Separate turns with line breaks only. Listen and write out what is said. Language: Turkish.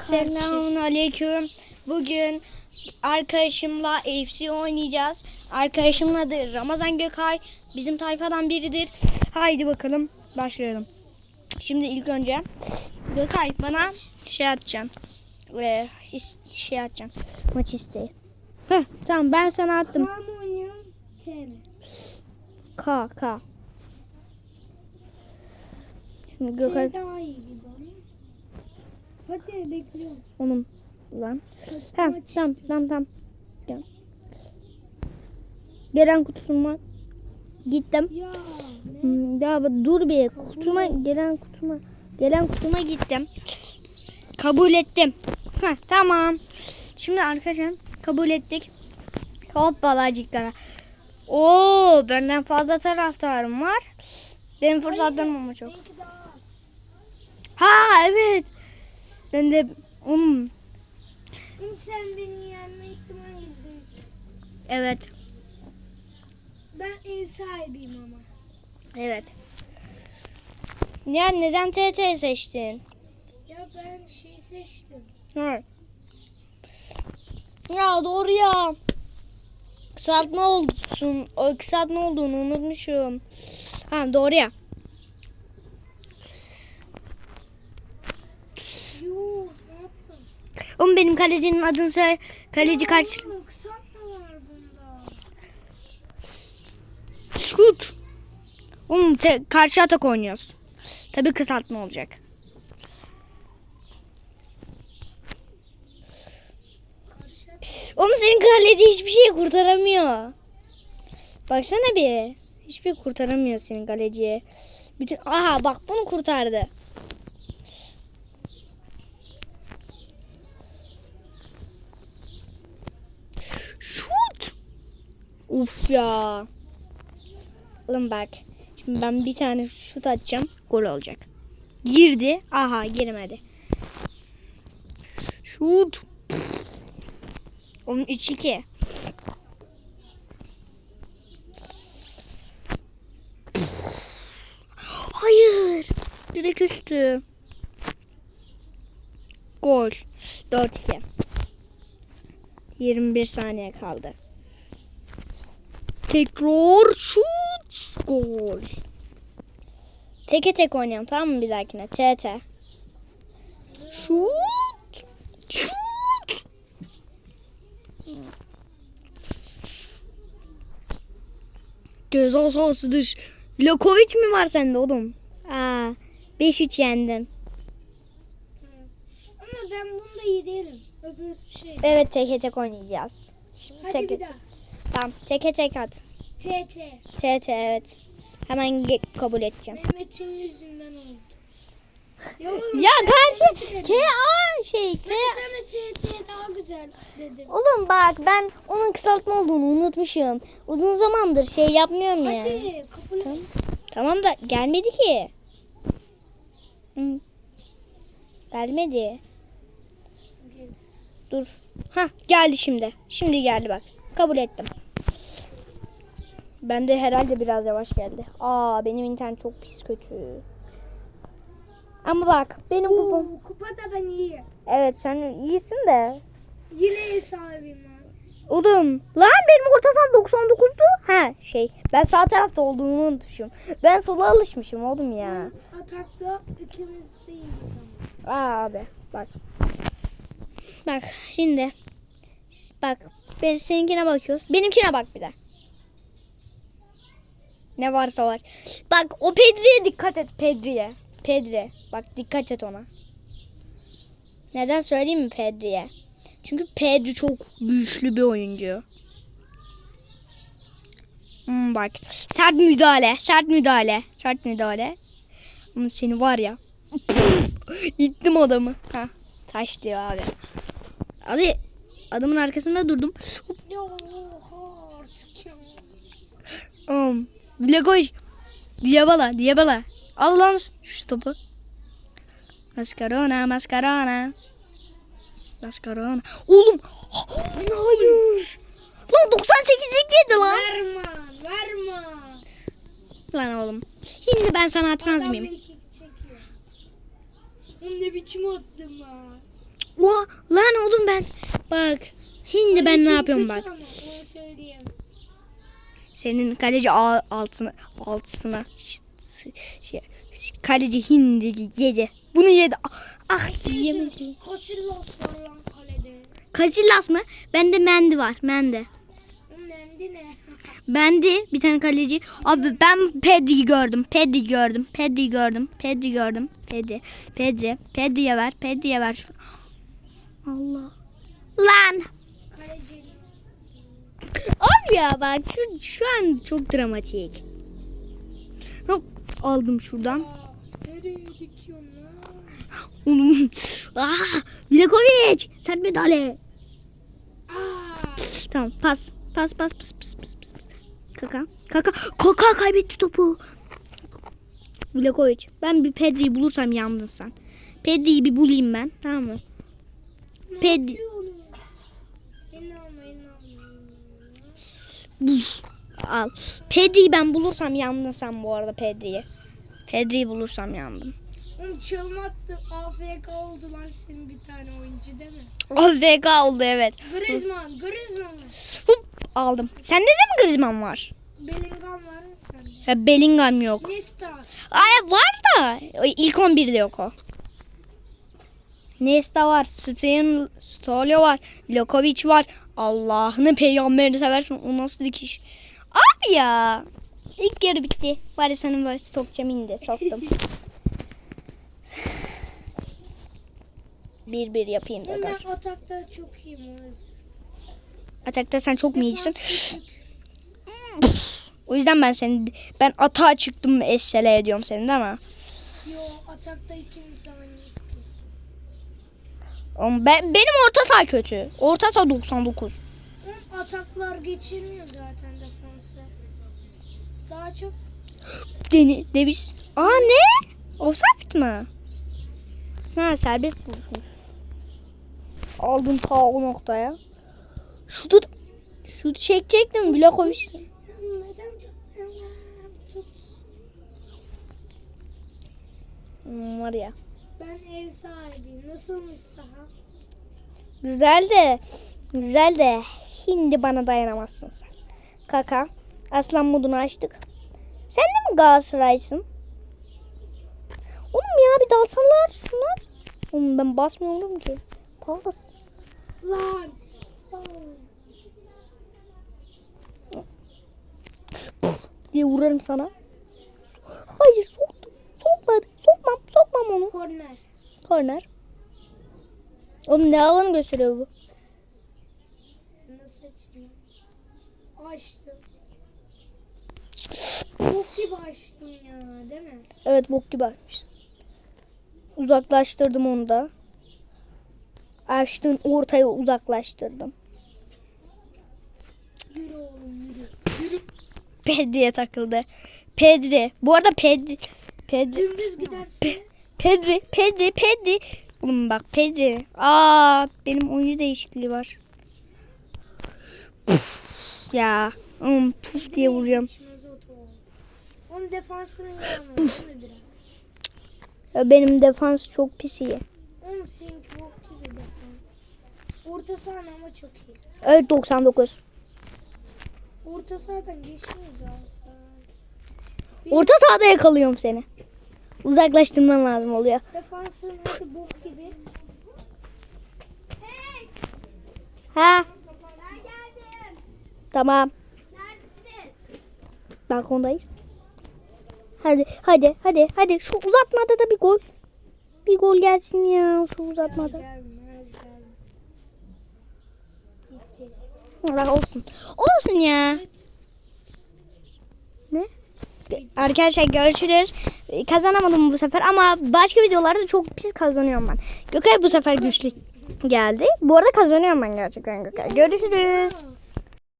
Selamun aleyküm. Bugün arkadaşımla FC oynayacağız. Arkadaşımın adı Ramazan Gökay. Bizim tayfadan biridir. Haydi bakalım başlayalım. Şimdi ilk önce Gökay bana şey atacaksın. Ee, şey atacaksın. Maç isteği. Heh, tamam ben sana attım. K K. Şimdi Gökay
T daha iyi gibi. Hadi bekliyorum.
onun lan.
Hadi
Tamam tamam tamam. Gel. Gelen kutusum var. Gittim.
Ya ne?
Hmm, Ya dur bir kutuma gelen kutuma gelen kutuma gittim. Kabul ettim. Heh, tamam. Şimdi arkadaşlar kabul ettik. Hoppala cikkara. Oo benden fazla taraftarım var. Benim fırsatlarım ama çok. Ha evet. Ben de um,
sen beni yenme ihtimali yüzde yüz.
evet.
Ben ev sahibiyim ama.
Evet. Ya neden TT seçtin?
Ya ben şey seçtim.
Hı. Ya doğru ya. Kısaltma olsun. O kısaltma olduğunu unutmuşum. Ha doğru ya. Oğlum benim kalecinin adını söyle. Kaleci kaç? Şut. Oğlum te- karşı atak oynuyoruz. Tabii kısaltma olacak. Oğlum senin kaleci hiçbir şey kurtaramıyor. Baksana bir. Hiçbir kurtaramıyor senin kaleciye. Bütün aha bak bunu kurtardı. Şut. Uf ya. Oğlum bak. Şimdi ben bir tane şut atacağım. Gol olacak. Girdi. Aha girmedi. Şut. Onun 3-2. Hayır. Direkt üstü. Gol. 4-2. 21 saniye kaldı. Tekrar şut. Gol. Teke tek oynayalım tamam mı bir dahakine? TT. Şut. Şut. Ceza sahası dış. Lokovic mi var sende oğlum? Aa, 5-3 yendin.
Ben bunda iyi değilim. Öbür şey.
Evet teke tek oynayacağız.
Hadi
tek-
bir daha.
Tamam teke tek at.
T T.
TT evet. Hemen kabul edeceğim.
Mehmet'in yüzünden oldu. Ya,
Ya karşı. K A şey K
Ben sana T T daha güzel dedim.
Oğlum bak ben onun kısaltma olduğunu unutmuşum. Uzun zamandır şey yapmıyorum ya.
Hadi kapını.
Tamam. Tamam da gelmedi ki. Hı. Gelmedi. Dur. Ha geldi şimdi. Şimdi geldi bak. Kabul ettim. Ben de herhalde biraz yavaş geldi. Aa benim internet çok pis kötü. Ama bak benim kupam.
Oo, kupa da ben iyi.
Evet sen iyisin de.
Yine ev sahibiyim ben.
Oğlum lan benim orta saham 99'du. Ha şey ben sağ tarafta olduğunu unutmuşum. Ben sola alışmışım oğlum ya.
Atakta ikimiz de iyiyiz ama.
Aa abi bak. Bak şimdi. Bak ben seninkine bakıyoruz. Benimkine bak bir de. Ne varsa var. Bak o Pedri'ye dikkat et Pedri'ye. Pedri. Bak dikkat et ona. Neden söyleyeyim mi Pedri'ye? Çünkü Pedri çok güçlü bir oyuncu. Hmm, bak. Sert müdahale. Sert müdahale. Sert müdahale. Ama seni var ya. İttim adamı. Ha, taş diyor abi. Abi adamın arkasında durdum. Um, dile koş. Diabala, Diabala. Al lan şu topu. Mascarona, mascarona. Mascarona. Oğlum. Hayır. Lan 98'lik yedi lan.
Verme, verme.
Lan oğlum. Şimdi ben sana atmaz
Adam
mıyım?
Oğlum ne biçim attım ha.
Oha, lan oğlum ben. Bak. Şimdi ben ne yapıyorum bak.
ama.
Senin kaleci altına altısına şey, kaleci hindi yedi. Bunu yedi. Ah yemedi.
Casillas var lan kalede.
Casillas mı? Bende Mendi var. Mendi.
Mendi ne?
Bendi bir tane kaleci. Abi ben Pedri'yi gördüm. Pedri gördüm. Pedri gördüm. Pedri gördüm. Pedri. Pedri. Pedri'ye ver. Pedri'ye ver. Allah. Lan. Abi ya bak şu, şu an çok dramatik. Hop aldım şuradan.
Aa, nereye dikiyorsun lan?
Oğlum. Ah, Vlakovic sen müdahale. Tamam pas. Pas pas pas pas pas pas. Kaka. Kaka. Kaka kaybetti topu. Vlakovic. Ben bir Pedri'yi bulursam yandın sen. Pedri'yi bir bulayım ben. Tamam mı? Buf. Al. Pedri'yi ben bulursam yandın sen bu arada Pedri'yi. Pedri'yi bulursam yandım.
Oğlum çılmattı. AFK oldu lan senin bir tane oyuncu değil mi?
AFK oldu evet.
Griezmann, Griezmann.
Hop aldım. Sende de mi Griezmann var?
Bellingham var mı sende?
Ya Bellingham yok.
Nesta.
Ay var da ilk 11'de yok o. Nesta var, Stoyan, Stolio var, Lokovic var. Allah'ını peygamberini seversen o nasıl dikiş. Abi ya. İlk yarı bitti. Bari senin böyle sokacağım indi. Soktum. bir bir yapayım da
ben atakta çok iyiyim.
Atakta sen çok mu iyisin? O yüzden ben seni ben atağa çıktım esele ediyorum seni değil mi?
Yo atakta ikimiz de aynı
Ben, benim orta saha kötü. Orta saha 99.
Oğlum ataklar geçirmiyor zaten defansı. Daha çok
Deni, Davis. Aa ne? Offside mı? Ha serbest vuruşmuş. Aldım ta o noktaya. Şutu şut çekecektim
tutmuyorlar? Tut.
Hmm, Var ya.
Ben ev sahibiyim. Nasılmış saha?
Güzel de güzel de şimdi bana dayanamazsın sen. Kaka. Aslan modunu açtık. Sen de mi Galatasaray'sın? Oğlum ya bir dalsalar şunlar. Oğlum ben basmıyorum ki. Pas.
Lan. Lan.
diye vurarım sana. Hayır soktum. Sokmadı. Sokmam. Sokmam onu.
Korner.
Korner. Oğlum ne alanı gösteriyor bu?
Nasıl açayım? Açtım. Çok gibi açtım ya değil mi?
Evet bok gibi açmışız. Uzaklaştırdım onu da. Açtığın ortaya uzaklaştırdım.
Yürü oğlum yürü.
Pedri'ye takıldı. Pedri. Bu arada Pedri. Pedri.
Dümdüz gidersin.
Pedri. Pedri. Pedri. Oğlum bak Pedri. Aa benim oyuncu değişikliği var. Puf, ya. Oğlum puf diye vuracağım.
Onun defansını?
Ya benim defans çok pis iyi.
Oğlum seninki bok gibi defans. Orta sahan ama çok iyi.
Evet 99.
Orta sahadan geçmiyor zaten.
Orta sahada yakalıyorum seni. Uzaklaştırman lazım oluyor.
Defansın hadi bok gibi.
Ha
Ben geldim.
tamam.
Neredesin?
Balkondayız. Hadi hadi hadi hadi şu uzatmada da bir gol. Bir gol gelsin ya şu uzatmada. Allah olsun. Olsun ya.
Evet.
Arkadaşlar görüşürüz. Kazanamadım bu sefer ama başka videolarda çok pis kazanıyorum ben. Gökay bu sefer güçlü geldi. Bu arada kazanıyorum ben gerçekten Gökay. Görüşürüz.